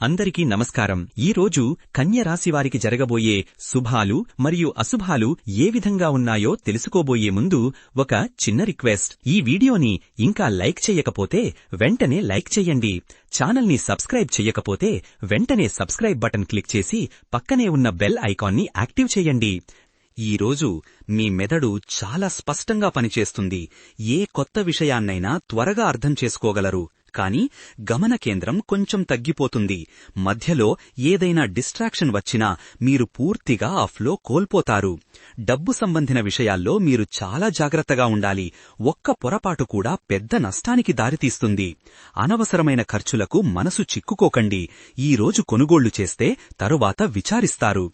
అందరికీ నమస్కారం. ఈ రోజు కన్య రాశి వారికి జరగబోయే శుభాలు మరియు అశుభాలు ఏ విధంగా ఉన్నాయో తెలుసుకోబోయే ముందు ఒక చిన్న రిక్వెస్ట్. ఈ వీడియోని ఇంకా లైక్ చేయకపోతే వెంటనే లైక్ చేయండి. ఛానల్ని సబ్స్క్రైబ్ చేయకపోతే వెంటనే సబ్స్క్రైబ్ బటన్ క్లిక్ చేసి పక్కనే ఉన్న బెల్ ఐకాన్ని యాక్టివ్ చేయండి. ఈ రోజు మీ మెదడు చాలా స్పష్టంగా పనిచేస్తుంది. ఏ కొత్త విషయాన్నైనా త్వరగా అర్థం చేసుకోగలరు. కానీ గమన కేంద్రం కొంచెం తగ్గిపోతుంది. మధ్యలో ఏదైనా డిస్ట్రాక్షన్ వచ్చినా మీరు పూర్తిగా ఆ ఫ్లో కోల్పోతారు. డబ్బు సంబంధిన విషయాల్లో మీరు చాలా జాగ్రత్తగా ఉండాలి. ఒక్క పొరపాటు కూడా పెద్ద నష్టానికి దారితీస్తుంది. అనవసరమైన ఖర్చులకు మనసు చిక్కుకోకండి. ఈ రోజు కొనుగోళ్ళు చేస్తే తరువాత విచారిస్తారు.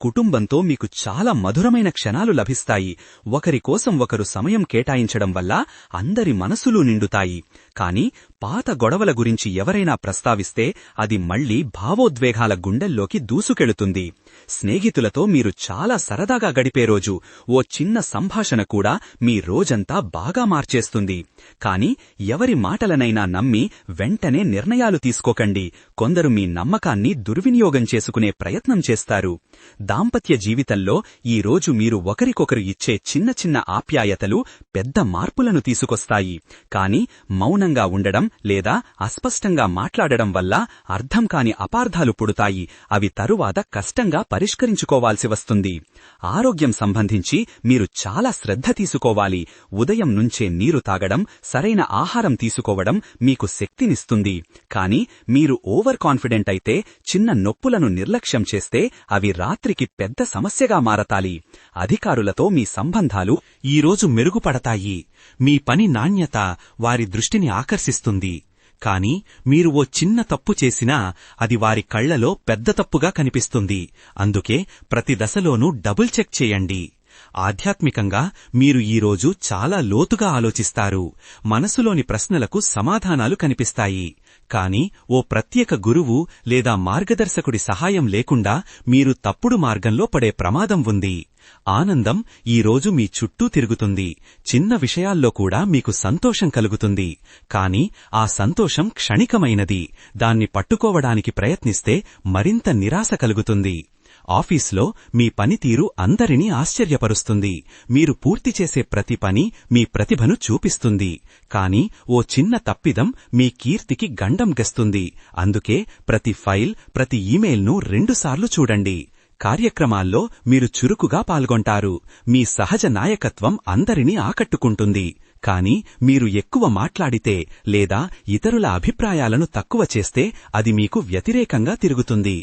కుటుంబంతో మీకు చాలా మధురమైన క్షణాలు లభిస్తాయి. ఒకరి కోసం ఒకరు సమయం కేటాయించడం వల్ల అందరి మనసులు నిండుతాయి. కాని పాత గొడవల గురించి ఎవరైనా ప్రస్తావిస్తే అది మళ్ళీ భావోద్వేగాల గుండెల్లోకి దూసుకెళుతుంది. స్నేహితులతో మీరు చాలా సరదాగా గడిపే రోజు ఓ చిన్న సంభాషణ కూడా మీ రోజంతా బాగా మార్చేస్తుంది. కాని ఎవరి మాటలనైనా నమ్మి వెంటనే నిర్ణయాలు తీసుకోకండి. కొందరు మీ నమ్మకాన్ని దుర్వినియోగం చేసుకునే ప్రయత్నం చేస్తారు. దాంపత్య జీవితంలో ఈ రోజు మీరు ఒకరికొకరు ఇచ్చే చిన్న చిన్న ఆప్యాయతలు పెద్ద మార్పులను తీసుకొస్తాయి. కాని మౌనంగా ఉండడం లేదా అస్పష్టంగా మాట్లాడడం వల్ల అర్థం కాని అపార్థాలు పుడతాయి. అవి తరువాత కష్టంగా పరిష్కరించుకోవాల్సి వస్తుంది. ఆరోగ్యం సంబంధించి మీరు చాలా శ్రద్ధ తీసుకోవాలి. ఉదయం నుంచే నీరు తాగడం సరైన ఆహారం తీసుకోవడం మీకు శక్తినిస్తుంది. కాని మీరు ఓవర్ కాన్ఫిడెంట్ అయితే చిన్న నొప్పులను నిర్లక్ష్యం చేస్తే అవి రాత్రికి పెద్ద సమస్యగా మారతాలి. అధికారులతో మీ సంబంధాలు ఈరోజు మెరుగుపడతాయి. మీ పని నాణ్యత వారి దృష్టిని ఆకర్షిస్తుంది. కాని మీరు ఓ చిన్న తప్పు చేసినా అది వారి కళ్ళలో పెద్ద తప్పుగా కనిపిస్తుంది. అందుకే ప్రతి దశలోనూ డబుల్ చెక్ చేయండి. ఆధ్యాత్మికంగా మీరు ఈరోజు చాలా లోతుగా ఆలోచిస్తారు. మనసులోని ప్రశ్నలకు సమాధానాలు కనిపిస్తాయి. కాని ఓ ప్రత్యేక గురువు లేదా మార్గదర్శకుడి సహాయం లేకుండా మీరు తప్పుడు మార్గంలో పడే ప్రమాదం ఉంది. ఆనందం ఈరోజు మీ చుట్టూ తిరుగుతుంది. చిన్న విషయాల్లో కూడా మీకు సంతోషం కలుగుతుంది. కాని ఆ సంతోషం క్షణికమైనది. దాన్ని పట్టుకోవడానికి ప్రయత్నిస్తే మరింత నిరాశ కలుగుతుంది. ఆఫీస్లో మీ పనితీరు అందరినీ ఆశ్చర్యపరుస్తుంది. మీరు పూర్తి చేసే ప్రతి పని మీ ప్రతిభను చూపిస్తుంది. కాని ఓ చిన్న తప్పిదం మీ కీర్తికి గండం గస్తుంది. అందుకే ప్రతి ఫైల్ ప్రతి ఈమెయిల్ను రెండుసార్లు చూడండి. కార్యక్రమాల్లో మీరు చురుకుగా పాల్గొంటారు. మీ సహజ నాయకత్వం అందరినీ ఆకట్టుకుంటుంది. కాని మీరు ఎక్కువ మాట్లాడితే లేదా ఇతరుల అభిప్రాయాలను తక్కువ చేస్తే అది మీకు వ్యతిరేకంగా తిరుగుతుంది.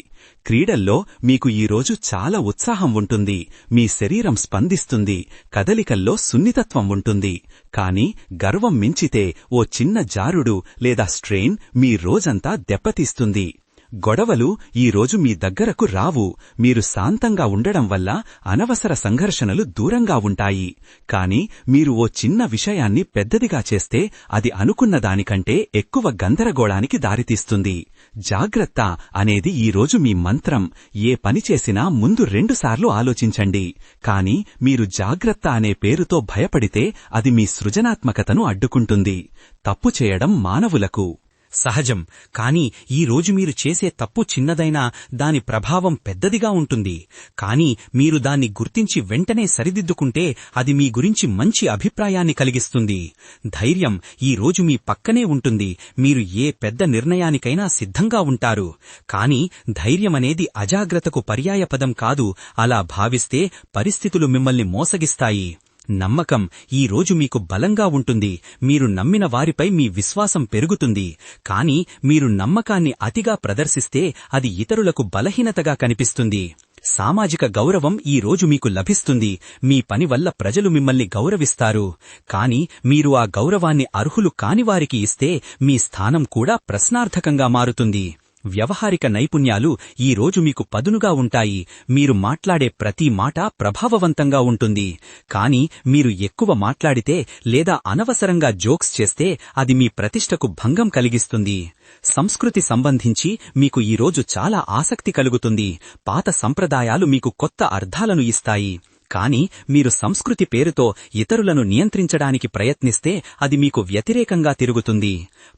క్రీడల్లో మీకు ఈరోజు చాలా ఉత్సాహం ఉంటుంది. మీ శరీరం స్పందిస్తుంది. కదలికల్లో సున్నితత్వం ఉంటుంది. కాని గర్వం మించితే ఓ చిన్న జారుడు లేదా స్ట్రెయిన్ మీ రోజంతా దెబ్బతీస్తుంది. గొడవలు ఈరోజు మీ దగ్గరకు రావు. మీరు శాంతంగా ఉండడం వల్ల అనవసర సంఘర్షణలు దూరంగా ఉంటాయి. కాని మీరు ఓ చిన్న విషయాన్ని పెద్దదిగా చేస్తే అది అనుకున్న దానికంటే ఎక్కువ గందరగోళానికి దారితీస్తుంది. జాగ్రత్త అనేది ఈరోజు మీ మంత్రం. ఏ పని చేసినా ముందు రెండుసార్లు ఆలోచించండి. కాని మీరు జాగ్రత్త అనే పేరుతో భయపడితే అది మీ సృజనాత్మకతను అడ్డుకుంటుంది. తప్పు చేయడం మానవులకు. సహజం. కాని ఈ రోజు మీరు చేసే తప్పు చిన్నదైనా దాని ప్రభావం పెద్దదిగా ఉంటుంది. కాని మీరు దాన్ని గుర్తించి వెంటనే సరిదిద్దుకుంటే అది మీ గురించి మంచి అభిప్రాయాన్ని కలిగిస్తుంది. ధైర్యం ఈ రోజు మీ పక్కనే ఉంటుంది. మీరు ఏ పెద్ద నిర్ణయానికైనా సిద్ధంగా ఉంటారు. కాని ధైర్యమనేది అజాగ్రత్తకు పర్యాయపదం కాదు. అలా భావిస్తే పరిస్థితులు మిమ్మల్ని మోసగిస్తాయి. నమ్మకం ఈ రోజు మీకు బలంగా ఉంటుంది. మీరు నమ్మిన వారిపై మీ విశ్వాసం పెరుగుతుంది. కాని మీరు నమ్మకాన్ని అతిగా ప్రదర్శిస్తే అది ఇతరులకు బలహీనతగా కనిపిస్తుంది. సామాజిక గౌరవం ఈ రోజు మీకు లభిస్తుంది. మీ పని వల్ల ప్రజలు మిమ్మల్ని గౌరవిస్తారు. కాని మీరు ఆ గౌరవాన్ని అర్హులు కానివారికి ఇస్తే మీ స్థానం కూడా ప్రశ్నార్థకంగా మారుతుంది. వ్యవహారిక నైపుణ్యాలు ఈ రోజు మీకు పదునుగా ఉంటాయి. మీరు మాట్లాడే ప్రతి మాట ప్రభావవంతంగా ఉంటుంది. కాని మీరు ఎక్కువ మాట్లాడితే లేదా అనవసరంగా జోక్స్ చేస్తే అది మీ ప్రతిష్టకు భంగం కలిగిస్తుంది. సంస్కృతి సంబంధించి మీకు ఈరోజు చాలా ఆసక్తి కలుగుతుంది. పాత సంప్రదాయాలు మీకు కొత్త అర్థాలను ఇస్తాయి. కాని మీరు సంస్కృతి పేరుతో ఇతరులను నియంత్రించడానికి ప్రయత్నిస్తే అది మీకు వ్యతిరేకంగా తిరుగుతుంది.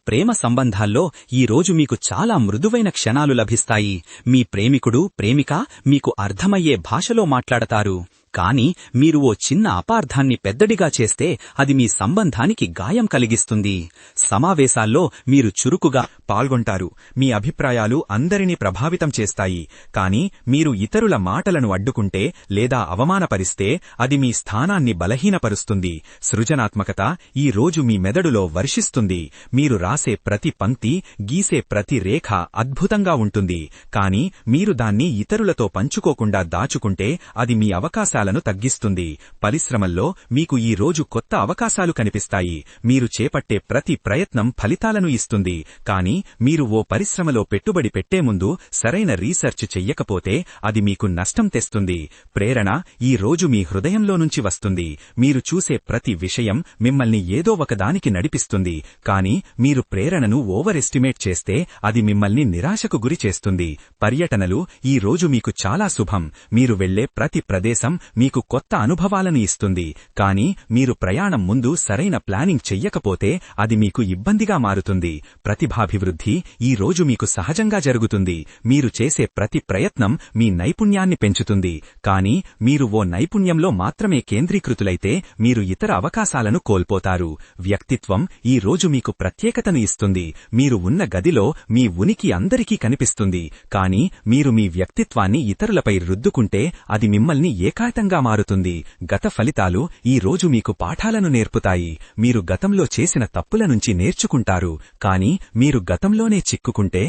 ప్రేమ సంబంధాల్లో ఈ రోజు మీకు చాలా మృదువైన క్షణాలు లభిస్తాయి. మీ ప్రేమికుడు ప్రేమిక మీకు అర్థమయ్యే భాషలో మాట్లాడతారు. కాని మీరు ఓ చిన్న అపార్థాన్ని పెద్దడిగా చేస్తే అది మీ సంబంధానికి గాయం కలిగిస్తుంది. సమావేశాల్లో మీరు చురుకుగా పాల్గొంటారు. మీ అభిప్రాయాలు అందరినీ ప్రభావితం చేస్తాయి. కాని మీరు ఇతరుల మాటలను అడ్డుకుంటే లేదా అవమానపరిస్తే అది మీ స్థానాన్ని బలహీనపరుస్తుంది. సృజనాత్మకత ఈ రోజు మీ మెదడులో వర్షిస్తుంది. మీరు రాసే ప్రతి పంక్తి గీసే ప్రతి రేఖ అద్భుతంగా ఉంటుంది. కాని మీరు దాన్ని ఇతరులతో పంచుకోకుండా దాచుకుంటే అది మీ అవకాశాలను తగ్గిస్తుంది. పరిశ్రమల్లో మీకు ఈ రోజు కొత్త అవకాశాలు కనిపిస్తాయి. మీరు చేపట్టే ప్రతి ప్రయత్నం ఫలితాలను ఇస్తుంది. కాని మీరు ఓ పరిశ్రమలో పెట్టుబడి పెట్టే ముందు సరైన రీసెర్చ్ చెయ్యకపోతే అది మీకు నష్టం తెస్తుంది. ప్రేరణ ఈ రోజు మీ హృదయంలో నుంచి వస్తుంది. మీరు చూసే ప్రతి విషయం మిమ్మల్ని ఏదో ఒకదానికి నడిపిస్తుంది. కాని మీరు ప్రేరణను ఓవర్ ఎస్టిమేట్ చేస్తే అది మిమ్మల్ని నిరాశకు గురి చేస్తుంది. పర్యటనలు ఈ రోజు మీకు చాలా శుభం. మీరు వెళ్ళే ప్రతి ప్రదేశం మీకు కొత్త అనుభవాలను ఇస్తుంది. కాని మీరు ప్రయాణం ముందు సరైన ప్లానింగ్ చెయ్యకపోతే అది మీకు ఇబ్బందిగా మారుతుంది. ప్రతిభాభివృద్ధి ఈ రోజు మీకు సహజంగా జరుగుతుంది. మీరు చేసే ప్రతి ప్రయత్నం మీ నైపుణ్యాన్ని పెంచుతుంది. కాని మీరు ఓ నైపుణ్యంలో మాత్రమే కేంద్రీకృతులైతే మీరు ఇతర అవకాశాలను కోల్పోతారు. వ్యక్తిత్వం ఈ రోజు మీకు ప్రత్యేకతను ఇస్తుంది. మీరు ఉన్న గదిలో మీ ఉనికి అందరికీ కనిపిస్తుంది. కాని మీరు మీ వ్యక్తిత్వాన్ని ఇతరులపై రుద్దుకుంటే అది మిమ్మల్ని ఏకాంతంగా మారుతుంది. గత ఫలితాలు ఈ రోజు మీకు పాఠాలను నేర్పుతాయి. మీరు గతంలో చేసిన తప్పుల నుంచి నేర్చుకుంటారు. కాని మీరు గతంలోనే చిక్కుకుంటే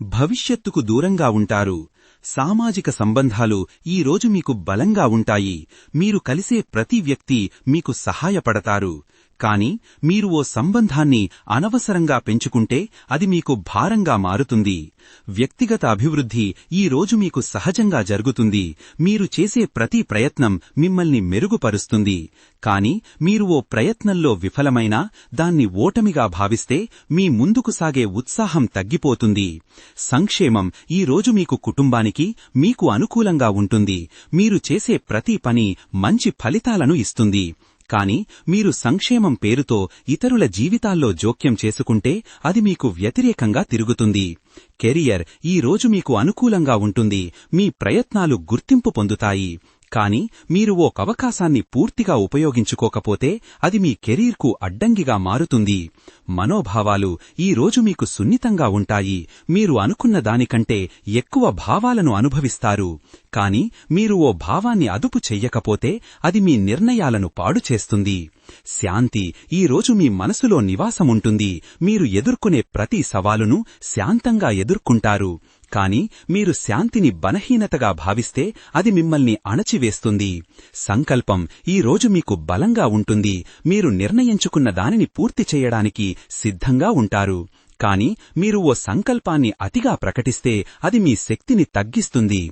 భవిష్యత్తుకు దూరంగా ఉంటారు. సామాజిక సంబంధాలు ఈ రోజు మీకు బలంగా ఉంటాయి. మీరు కలిసే ప్రతి వ్యక్తి మీకు సహాయపడతారు. కాని మీరు ఓ సంబంధాన్ని అనవసరంగా పెంచుకుంటే అది మీకు భారంగా మారుతుంది. వ్యక్తిగత అభివృద్ధి ఈ రోజు మీకు సహజంగా జరుగుతుంది. మీరు చేసే ప్రతి ప్రయత్నం మిమ్మల్ని మెరుగుపరుస్తుంది. కాని మీరు ఓ ప్రయత్నంలో విఫలమైనా దాన్ని ఓటమిగా భావిస్తే మీ ముందుకు సాగే ఉత్సాహం తగ్గిపోతుంది. సంక్షేమం ఈ రోజు మీకు కుటుంబానికి మీకు అనుకూలంగా ఉంటుంది. మీరు చేసే ప్రతి పని మంచి ఫలితాలను ఇస్తుంది. కాని మీరు సంక్షేమం పేరుతో ఇతరుల జీవితాల్లో జోక్యం చేసుకుంటే అది మీకు వ్యతిరేకంగా తిరుగుతుంది. కెరియర్ ఈ రోజు మీకు అనుకూలంగా ఉంటుంది. మీ ప్రయత్నాలు గుర్తింపు పొందుతాయి. కాని మీరు ఓ అవకాశాన్ని పూర్తిగా ఉపయోగించుకోకపోతే అది మీ కెరీర్కు అడ్డంగిగా మారుతుంది. మనోభావాలు ఈ రోజు మీకు సున్నితంగా ఉంటాయి. మీరు అనుకున్న దానికంటే ఎక్కువ భావాలను అనుభవిస్తారు. కాని మీరు ఓ భావాన్ని అదుపు చెయ్యకపోతే అది మీ నిర్ణయాలను పాడు చేస్తుంది. శాంతి ఈ రోజు మీ మనసులో నివాసముంటుంది. మీరు ఎదుర్కొనే ప్రతి సవాలును శాంతంగా ఎదుర్కొంటారు. కాని మీరు శాంతిని బలహీనతగా భావిస్తే అది మిమ్మల్ని అణచివేస్తుంది. సంకల్పం ఈ రోజు మీకు బలంగా ఉంటుంది. మీరు నిర్ణయించుకున్న దానిని పూర్తి చేయడానికి సిద్ధంగా ఉంటారు. కాని మీరు ఓ సంకల్పాన్ని అతిగా ప్రకటిస్తే అది మీ శక్తిని తగ్గిస్తుంది.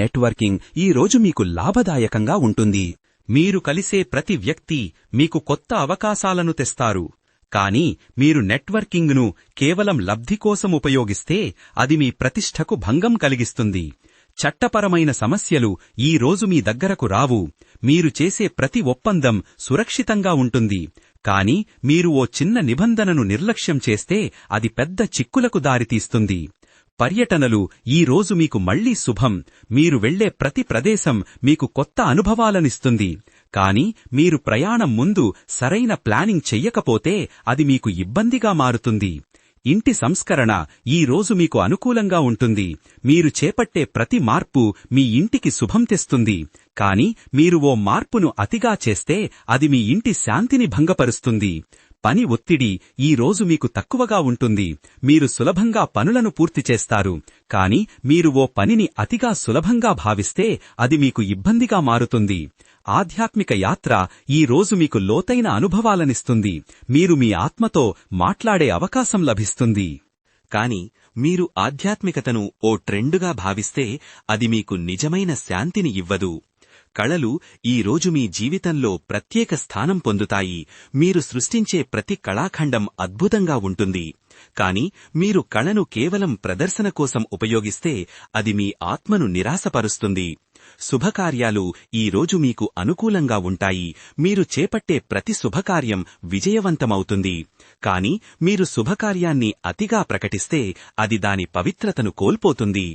నెట్వర్కింగ్ ఈ రోజు మీకు లాభదాయకంగా ఉంటుంది. మీరు కలిసే ప్రతి వ్యక్తి మీకు కొత్త అవకాశాలను తెస్తారు. కాని మీరు నెట్వర్కింగ్ను కేవలం లబ్ధి కోసం ఉపయోగిస్తే అది మీ ప్రతిష్టకు భంగం కలిగిస్తుంది. చట్టపరమైన సమస్యలు ఈ రోజు మీ దగ్గరకు రావు. మీరు చేసే ప్రతి ఒప్పందం సురక్షితంగా ఉంటుంది. కాని మీరు ఓ చిన్న నిబంధనను నిర్లక్ష్యం చేస్తే అది పెద్ద చిక్కులకు దారితీస్తుంది. పర్యటనలు ఈ రోజు మీకు మళ్ళీ శుభం. మీరు వెళ్ళే ప్రతి ప్రదేశం మీకు కొత్త అనుభవాలనిస్తుంది. కాని మీరు ప్రయాణం ముందు సరైన ప్లానింగ్ చెయ్యకపోతే అది మీకు ఇబ్బందిగా మారుతుంది. ఇంటి సంస్కరణ ఈ రోజు మీకు అనుకూలంగా ఉంటుంది. మీరు చేపట్టే ప్రతి మార్పు మీ ఇంటికి శుభం తెస్తుంది. కాని మీరు ఓ మార్పును అతిగా చేస్తే అది మీ ఇంటి శాంతిని భంగపరుస్తుంది. పని ఒత్తిడి ఈ రోజు మీకు తక్కువగా ఉంటుంది. మీరు సులభంగా పనులను పూర్తి చేస్తారు. కాని మీరు ఓ పనిని అతిగా సులభంగా భావిస్తే అది మీకు ఇబ్బందిగా మారుతుంది. ఆధ్యాత్మిక యాత్ర ఈ రోజు మీకు లోతైన అనుభవాలనిస్తుంది. మీరు మీ ఆత్మతో మాట్లాడే అవకాశం లభిస్తుంది. కాని మీరు ఆధ్యాత్మికతను ఓ ట్రెండుగా భావిస్తే అది మీకు నిజమైన శాంతిని ఇవ్వదు. కళలు ఈ రోజు మీ జీవితంలో ప్రత్యేక స్థానం పొందుతాయి. మీరు సృష్టించే ప్రతి కళాఖండం అద్భుతంగా ఉంటుంది. కాని మీరు కళను కేవలం ప్రదర్శన కోసం ఉపయోగిస్తే అది మీ ఆత్మను నిరాశపరుస్తుంది. శుభకార్యాలు ఈ రోజు మీకు అనుకూలంగా ఉంటాయి. మీరు చేపట్టే ప్రతి శుభకార్యం విజయవంతమవుతుంది. కాని మీరు శుభకార్యాన్ని అతిగా ప్రకటిస్తే అది దాని పవిత్రతను కోల్పోతుంది.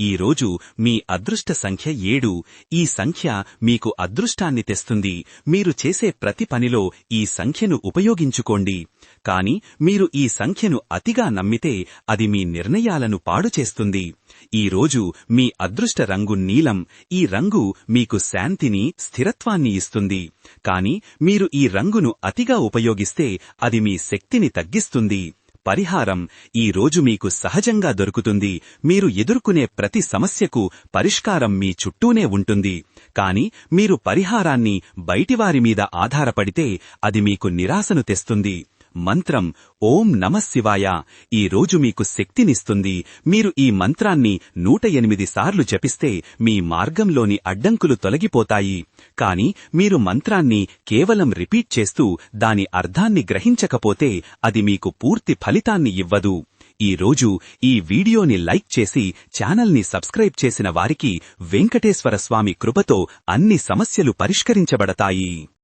ఈ రోజు మీ అదృష్ట సంఖ్య ఏడు. ఈ సంఖ్య మీకు అదృష్టాన్ని తెస్తుంది. మీరు చేసే ప్రతి పనిలో ఈ సంఖ్యను ఉపయోగించుకోండి. కాని మీరు ఈ సంఖ్యను అతిగా నమ్మితే అది మీ నిర్ణయాలను పాడు చేస్తుంది. ఈ రోజు మీ అదృష్ట రంగు నీలం. ఈ రంగు మీకు శాంతిని స్థిరత్వాన్ని ఇస్తుంది. కాని మీరు ఈ రంగును అతిగా ఉపయోగిస్తే అది మీ శక్తిని తగ్గిస్తుంది. పరిహారం ఈ రోజు మీకు సహజంగా దొరుకుతుంది. మీరు ఎదుర్కొనే ప్రతి సమస్యకు పరిష్కారం మీ చుట్టూనే ఉంటుంది. కాని మీరు పరిహారాన్ని బయటివారి మీద ఆధారపడితే అది మీకు నిరాశను తెస్తుంది. మంత్రం ఓం నమశివాయ ఈ రోజు మీకు శక్తినిస్తుంది. మీరు ఈ మంత్రాన్ని నూట ఎనిమిది సార్లు జపిస్తే మీ మార్గంలోని అడ్డంకులు తొలగిపోతాయి. కాని మీరు మంత్రాన్ని కేవలం రిపీట్ చేస్తూ దాని అర్థాన్ని గ్రహించకపోతే అది మీకు పూర్తి ఫలితాన్ని ఇవ్వదు. ఈ రోజు ఈ వీడియోని లైక్ చేసి ఛానల్ని సబ్స్క్రైబ్ చేసిన వారికి వెంకటేశ్వర స్వామి కృపతో అన్ని సమస్యలు పరిష్కరించబడతాయి.